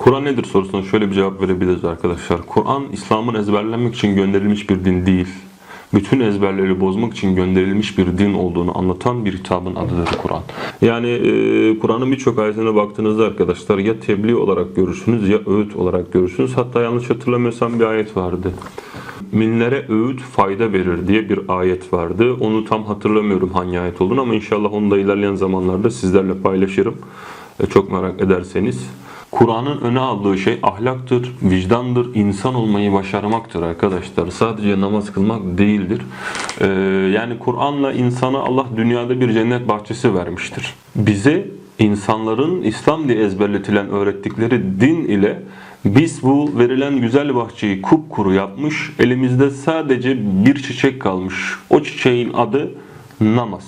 Kur'an nedir sorusuna şöyle bir cevap verebiliriz arkadaşlar. Kur'an İslam'ın ezberlenmek için gönderilmiş bir din değil. Bütün ezberleri bozmak için gönderilmiş bir din olduğunu anlatan bir kitabın adıdır Kur'an. Yani e, Kur'an'ın birçok ayetine baktığınızda arkadaşlar ya tebliğ olarak görürsünüz ya öğüt olarak görürsünüz. Hatta yanlış hatırlamıyorsam bir ayet vardı. Minlere öğüt fayda verir diye bir ayet vardı. Onu tam hatırlamıyorum hangi ayet olduğunu ama inşallah onu da ilerleyen zamanlarda sizlerle paylaşırım. E, çok merak ederseniz. Kur'an'ın öne aldığı şey ahlaktır, vicdandır, insan olmayı başarmaktır arkadaşlar. Sadece namaz kılmak değildir. Ee, yani Kur'an'la insana Allah dünyada bir cennet bahçesi vermiştir. Bize insanların İslam diye ezberletilen öğrettikleri din ile biz bu verilen güzel bahçeyi kupkuru yapmış, elimizde sadece bir çiçek kalmış. O çiçeğin adı namaz.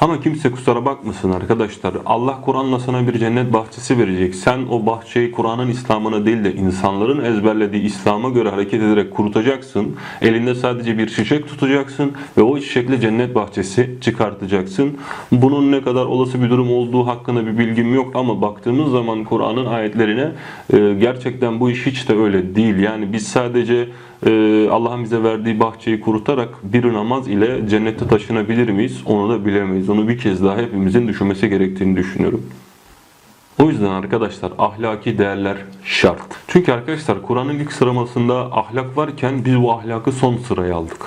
Ama kimse kusura bakmasın arkadaşlar. Allah Kur'an'la sana bir cennet bahçesi verecek. Sen o bahçeyi Kur'an'ın İslam'ına değil de insanların ezberlediği İslam'a göre hareket ederek kurutacaksın. Elinde sadece bir çiçek tutacaksın ve o çiçekle cennet bahçesi çıkartacaksın. Bunun ne kadar olası bir durum olduğu hakkında bir bilgim yok ama baktığımız zaman Kur'an'ın ayetlerine e, gerçekten bu iş hiç de öyle değil. Yani biz sadece Allah'ın bize verdiği bahçeyi kurutarak bir namaz ile cennete taşınabilir miyiz? Onu da bilemeyiz. Onu bir kez daha hepimizin düşünmesi gerektiğini düşünüyorum. O yüzden arkadaşlar ahlaki değerler şart. Çünkü arkadaşlar Kur'an'ın ilk sıramasında ahlak varken biz bu ahlakı son sıraya aldık.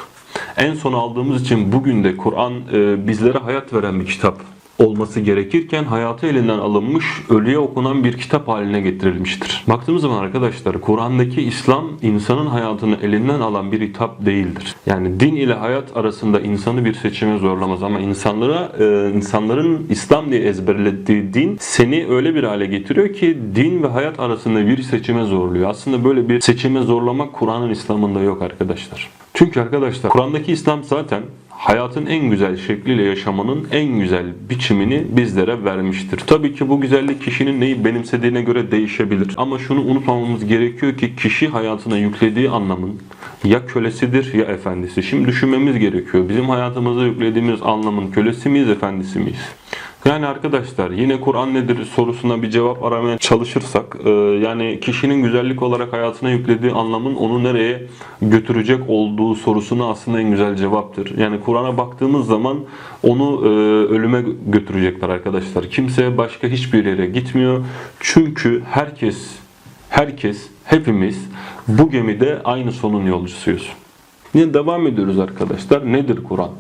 En son aldığımız için bugün de Kur'an e, bizlere hayat veren bir kitap olması gerekirken hayatı elinden alınmış, ölüye okunan bir kitap haline getirilmiştir. Baktığımız zaman arkadaşlar Kur'an'daki İslam insanın hayatını elinden alan bir hitap değildir. Yani din ile hayat arasında insanı bir seçime zorlamaz ama insanlara e, insanların İslam diye ezberlediği din seni öyle bir hale getiriyor ki din ve hayat arasında bir seçime zorluyor. Aslında böyle bir seçime zorlamak Kur'an'ın İslam'ında yok arkadaşlar. Çünkü arkadaşlar Kur'an'daki İslam zaten hayatın en güzel şekliyle yaşamanın en güzel biçimini bizlere vermiştir. Tabii ki bu güzellik kişinin neyi benimsediğine göre değişebilir. Ama şunu unutmamamız gerekiyor ki kişi hayatına yüklediği anlamın ya kölesidir ya efendisi. Şimdi düşünmemiz gerekiyor. Bizim hayatımıza yüklediğimiz anlamın kölesi miyiz, efendisi miyiz? Yani arkadaşlar yine Kur'an nedir sorusuna bir cevap aramaya çalışırsak e, yani kişinin güzellik olarak hayatına yüklediği anlamın onu nereye götürecek olduğu sorusuna aslında en güzel cevaptır. Yani Kur'an'a baktığımız zaman onu e, ölüme götürecekler arkadaşlar. Kimse başka hiçbir yere gitmiyor. Çünkü herkes herkes hepimiz bu gemide aynı sonun yolcusuyuz. Yine devam ediyoruz arkadaşlar. Nedir Kur'an?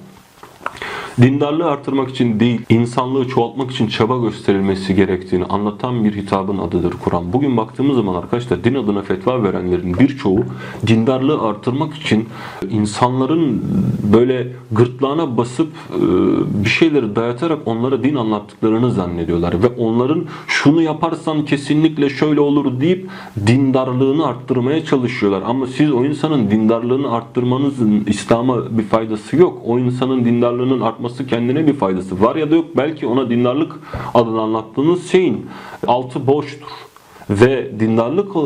Dindarlığı artırmak için değil, insanlığı çoğaltmak için çaba gösterilmesi gerektiğini anlatan bir hitabın adıdır Kur'an. Bugün baktığımız zaman arkadaşlar din adına fetva verenlerin birçoğu dindarlığı artırmak için insanların böyle gırtlağına basıp e, bir şeyleri dayatarak onlara din anlattıklarını zannediyorlar ve onların şunu yaparsan kesinlikle şöyle olur deyip dindarlığını arttırmaya çalışıyorlar. Ama siz o insanın dindarlığını arttırmanızın İslam'a bir faydası yok. O insanın dindarlığının artması kendine bir faydası var ya da yok. Belki ona dindarlık adını anlattığınız şeyin altı boştur. Ve dindarlık e,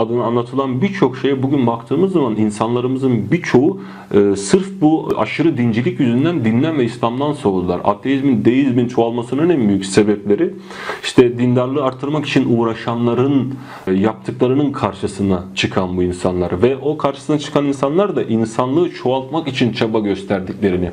adına anlatılan birçok şeye bugün baktığımız zaman insanlarımızın birçoğu e, sırf bu aşırı dincilik yüzünden dinden ve İslam'dan soğudular. Ateizmin, deizmin çoğalmasının en büyük sebepleri işte dindarlığı artırmak için uğraşanların e, yaptıklarının karşısına çıkan bu insanlar ve o karşısına çıkan insanlar da insanlığı çoğaltmak için çaba gösterdiklerini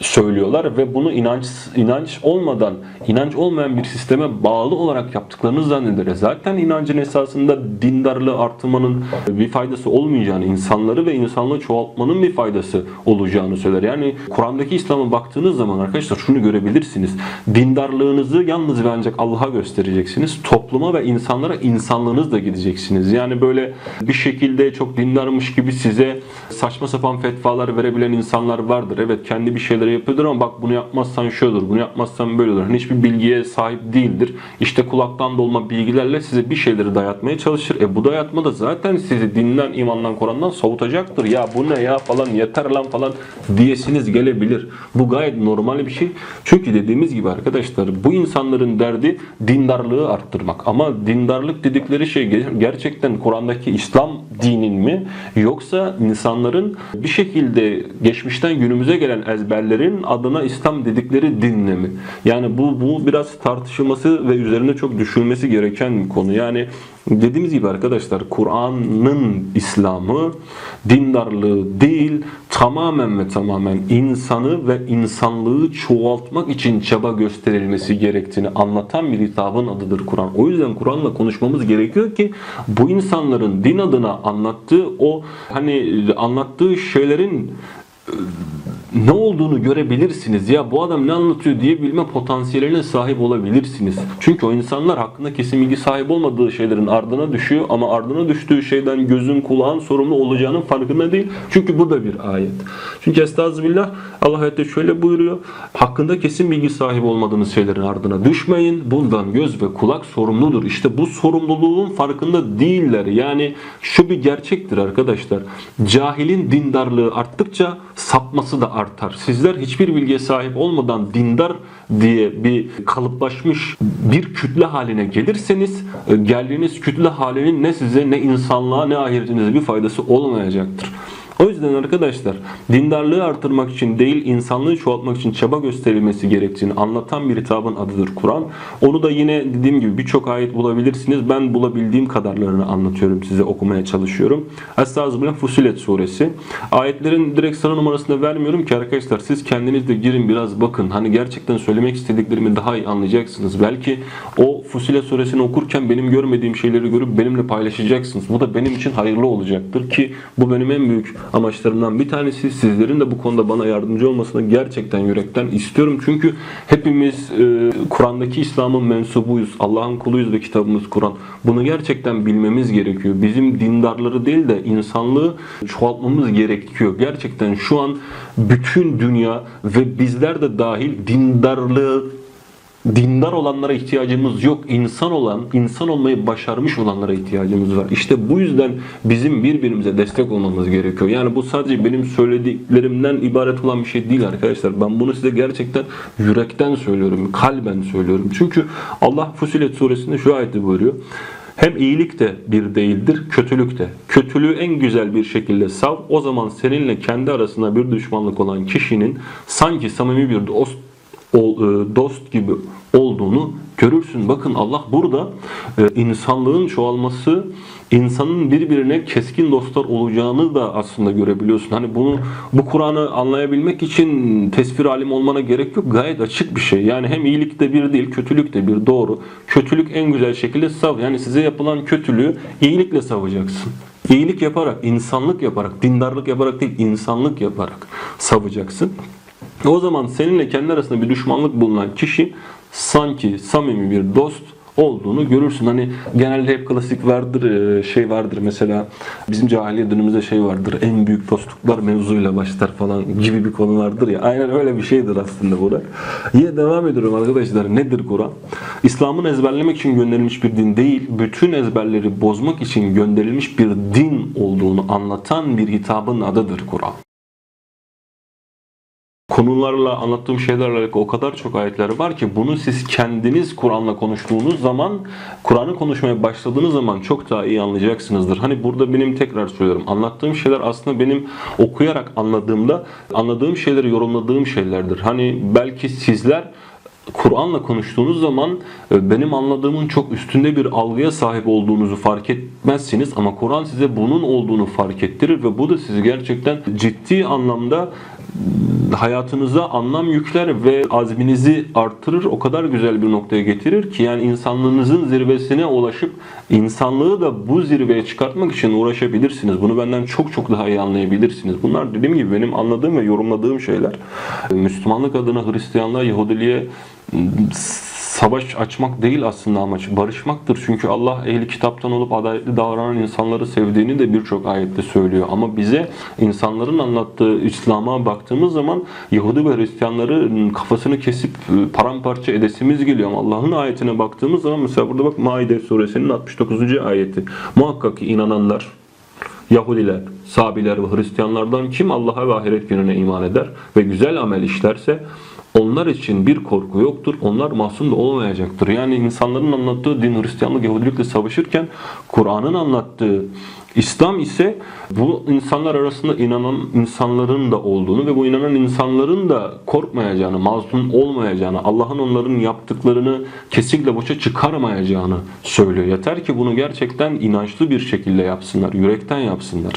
söylüyorlar ve bunu inanç inanç olmadan, inanç olmayan bir sisteme bağlı olarak yaptıklarını zanneder. Zaten inancın esasında dindarlığı artırmanın bir faydası olmayacağını, insanları ve insanlığı çoğaltmanın bir faydası olacağını söyler. Yani Kur'an'daki İslam'a baktığınız zaman arkadaşlar şunu görebilirsiniz. Dindarlığınızı yalnız ve ancak Allah'a göstereceksiniz. Topluma ve insanlara insanlığınızla gideceksiniz. Yani böyle bir şekilde çok dindarmış gibi size saçma sapan fetvalar verebilen insanlar vardır. Evet kendi bir şeyleri yapıyordur ama bak bunu yapmazsan şöyle olur, bunu yapmazsan böyle olur. Hani hiçbir bilgiye sahip değildir. İşte kulaktan dolma bilgilerle size bir şeyleri dayatmaya çalışır. E bu dayatma da zaten sizi dinden, imandan, Kur'an'dan soğutacaktır. Ya bu ne ya falan yeter lan falan diyesiniz gelebilir. Bu gayet normal bir şey. Çünkü dediğimiz gibi arkadaşlar bu insanların derdi dindarlığı arttırmak. Ama dindarlık dedikleri şey gerçekten Kur'an'daki İslam dinin mi yoksa insanların bir şekilde geçmişten günümüze gelen ezberlerin adına İslam dedikleri dinle mi? Yani bu bu biraz tartışılması ve üzerine çok düşünülmesi gereken bir konu. Yani Yani dediğimiz gibi arkadaşlar Kur'an'ın İslam'ı dindarlığı değil tamamen ve tamamen insanı ve insanlığı çoğaltmak için çaba gösterilmesi gerektiğini anlatan bir hitabın adıdır Kur'an. O yüzden Kur'an'la konuşmamız gerekiyor ki bu insanların din adına anlattığı o hani anlattığı şeylerin ne olduğunu görebilirsiniz. Ya bu adam ne anlatıyor diye bilme potansiyeline sahip olabilirsiniz. Çünkü o insanlar hakkında kesin bilgi sahip olmadığı şeylerin ardına düşüyor ama ardına düştüğü şeyden gözün kulağın sorumlu olacağının farkında değil. Çünkü bu da bir ayet. Çünkü estağfirullah Allah ayette şöyle buyuruyor. Hakkında kesin bilgi sahibi olmadığınız şeylerin ardına düşmeyin. Bundan göz ve kulak sorumludur. İşte bu sorumluluğun farkında değiller. Yani şu bir gerçektir arkadaşlar. Cahilin dindarlığı arttıkça sapması da artar. Sizler hiçbir bilgiye sahip olmadan dindar diye bir kalıplaşmış bir kütle haline gelirseniz e, geldiğiniz kütle halinin ne size ne insanlığa ne ahiretinize bir faydası olmayacaktır. O yüzden arkadaşlar dindarlığı artırmak için değil insanlığı çoğaltmak için çaba gösterilmesi gerektiğini anlatan bir hitabın adıdır Kur'an. Onu da yine dediğim gibi birçok ayet bulabilirsiniz. Ben bulabildiğim kadarlarını anlatıyorum size okumaya çalışıyorum. Estağfirullah Fusilet suresi. Ayetlerin direkt sıra numarasını vermiyorum ki arkadaşlar siz kendiniz de girin biraz bakın. Hani gerçekten söylemek istediklerimi daha iyi anlayacaksınız. Belki o Fusilet suresini okurken benim görmediğim şeyleri görüp benimle paylaşacaksınız. Bu da benim için hayırlı olacaktır ki bu benim en büyük amaçlarımdan bir tanesi. Sizlerin de bu konuda bana yardımcı olmasını gerçekten yürekten istiyorum. Çünkü hepimiz e, Kur'an'daki İslam'ın mensubuyuz. Allah'ın kuluyuz ve kitabımız Kur'an. Bunu gerçekten bilmemiz gerekiyor. Bizim dindarları değil de insanlığı çoğaltmamız gerekiyor. Gerçekten şu an bütün dünya ve bizler de dahil dindarlığı dindar olanlara ihtiyacımız yok. İnsan olan, insan olmayı başarmış olanlara ihtiyacımız var. İşte bu yüzden bizim birbirimize destek olmamız gerekiyor. Yani bu sadece benim söylediklerimden ibaret olan bir şey değil arkadaşlar. Ben bunu size gerçekten yürekten söylüyorum, kalben söylüyorum. Çünkü Allah Fusilet suresinde şu ayeti buyuruyor. Hem iyilik de bir değildir, kötülük de. Kötülüğü en güzel bir şekilde sav. O zaman seninle kendi arasında bir düşmanlık olan kişinin sanki samimi bir dost dost gibi olduğunu görürsün. Bakın Allah burada e, insanlığın çoğalması, insanın birbirine keskin dostlar olacağını da aslında görebiliyorsun. Hani bunu bu Kur'an'ı anlayabilmek için tesbir alim olmana gerek yok. Gayet açık bir şey. Yani hem iyilik de bir değil, kötülük de bir. Doğru. Kötülük en güzel şekilde sav. Yani size yapılan kötülüğü iyilikle savacaksın. İyilik yaparak, insanlık yaparak, dindarlık yaparak değil, insanlık yaparak savacaksın. O zaman seninle kendi arasında bir düşmanlık bulunan kişi sanki samimi bir dost olduğunu görürsün. Hani genelde hep klasik vardır e, şey vardır mesela bizim cahiliye dönemimizde şey vardır en büyük dostluklar mevzuyla başlar falan gibi bir konu vardır ya aynen öyle bir şeydir aslında bu da. Yine devam ediyorum arkadaşlar nedir Kur'an? İslam'ın ezberlemek için gönderilmiş bir din değil bütün ezberleri bozmak için gönderilmiş bir din olduğunu anlatan bir hitabın adıdır Kur'an konularla anlattığım şeylerle o kadar çok ayetler var ki bunu siz kendiniz Kur'an'la konuştuğunuz zaman Kur'an'ı konuşmaya başladığınız zaman çok daha iyi anlayacaksınızdır. Hani burada benim tekrar söylüyorum anlattığım şeyler aslında benim okuyarak anladığımda anladığım şeyleri yorumladığım şeylerdir. Hani belki sizler Kur'an'la konuştuğunuz zaman e, benim anladığımın çok üstünde bir algıya sahip olduğunuzu fark etmezsiniz ama Kur'an size bunun olduğunu fark ettirir ve bu da sizi gerçekten ciddi anlamda hayatınıza anlam yükler ve azminizi artırır. O kadar güzel bir noktaya getirir ki yani insanlığınızın zirvesine ulaşıp insanlığı da bu zirveye çıkartmak için uğraşabilirsiniz. Bunu benden çok çok daha iyi anlayabilirsiniz. Bunlar dediğim gibi benim anladığım ve yorumladığım şeyler. Müslümanlık adına Hristiyanlığa, Yahudiliğe savaş açmak değil aslında amaç. Barışmaktır. Çünkü Allah ehli kitaptan olup adaletli davranan insanları sevdiğini de birçok ayette söylüyor. Ama bize insanların anlattığı İslam'a baktığımız zaman Yahudi ve Hristiyanları kafasını kesip e, paramparça edesimiz geliyor. Allah'ın ayetine baktığımız zaman mesela burada bak Maide suresinin 69. ayeti. Muhakkak ki inananlar Yahudiler, Sabiler ve Hristiyanlardan kim Allah'a ve ahiret gününe iman eder ve güzel amel işlerse Onlar için bir korku yoktur. Onlar masum da olmayacaktır. Yani insanların anlattığı din Hristiyanlık, Yahudilikle savaşırken Kur'an'ın anlattığı İslam ise bu insanlar arasında inanan insanların da olduğunu ve bu inanan insanların da korkmayacağını, masum olmayacağını, Allah'ın onların yaptıklarını kesinlikle boşa çıkarmayacağını söylüyor. Yeter ki bunu gerçekten inançlı bir şekilde yapsınlar, yürekten yapsınlar.